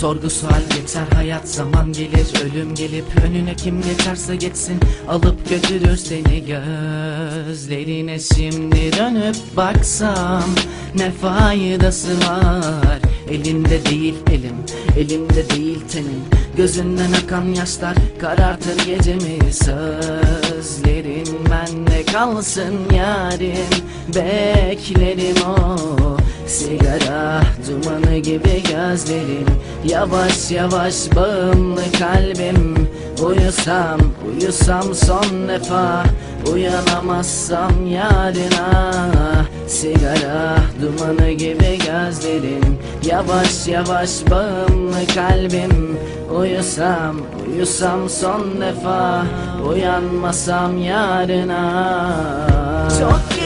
Sorgu sual geçer hayat zaman gelir. Ölüm gelip önüne kim geçerse geçsin. Alıp götürür seni gözlerine. Şimdi dönüp baksam Ne faydası var? Elinde değil elim Elimde değil tenim. Gözünden akan yaşlar Karartır gecemi. Sözlerin bende kalsın yarim. Beklerim o Sigara dumanı gibi gözlerin Yavaş yavaş bağımlı kalbim. Uyusam, uyusam son defa. Uyanamazsam yarına. Sigara dumanı gibi gözlerin Yavaş yavaş bağımlı kalbim. Uyusam, uyusam son defa. Uyanmasam yarına. Çok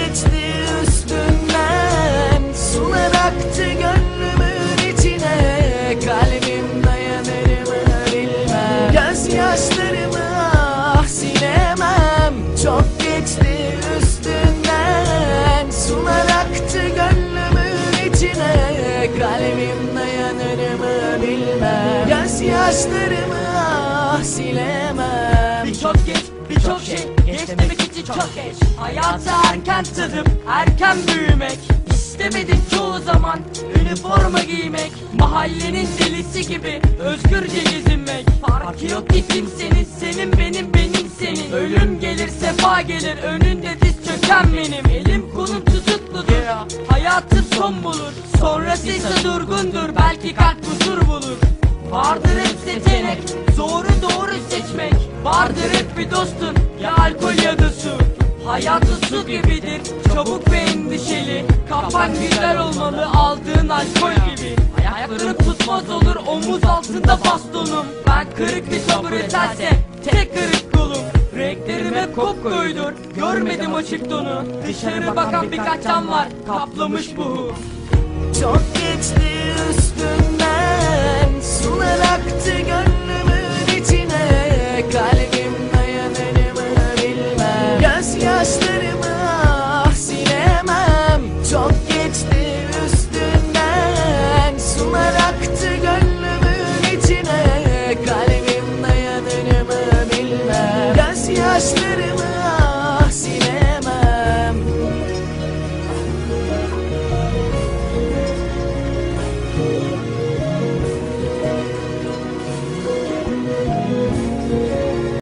Kalbim dayanır mı bilmem Gözyaşlarımı ah silemem. Birçok geç, birçok şey. Geç. Demek için çok geç. Hayatı erken tadıp erken büyümek. İstemedim çoğu zaman üniforma giymek. Mahallenin delisi gibi özgürce gezinmek Farkı yok ki kimsenin senin benim benim senin. Ölüm gelir sefa gelir. Önünde diz çöken benim. Elim kolum Hayatım son bulur. Sonrası ise durgundur Belki kalp huzur bulur. Vardır hep seçenek Doğru doğru seçmek. Vardır hep bir dostun Ya alkol ya da su. Hayatı su gibidir Çabuk ve endişeli. Kafan güzel olmalı Aldığın alkol gibi. Ayaklarım tutmaz olur Omuz altında bastonum. Ben kırık bir sabır ederse Tek kırık kolum Renklerime kop koydur Görmedim açık donu Dışarı bakan birkaç cam var. Kaplamış bu Çok geçti üstünden. Sular aktı gönlümün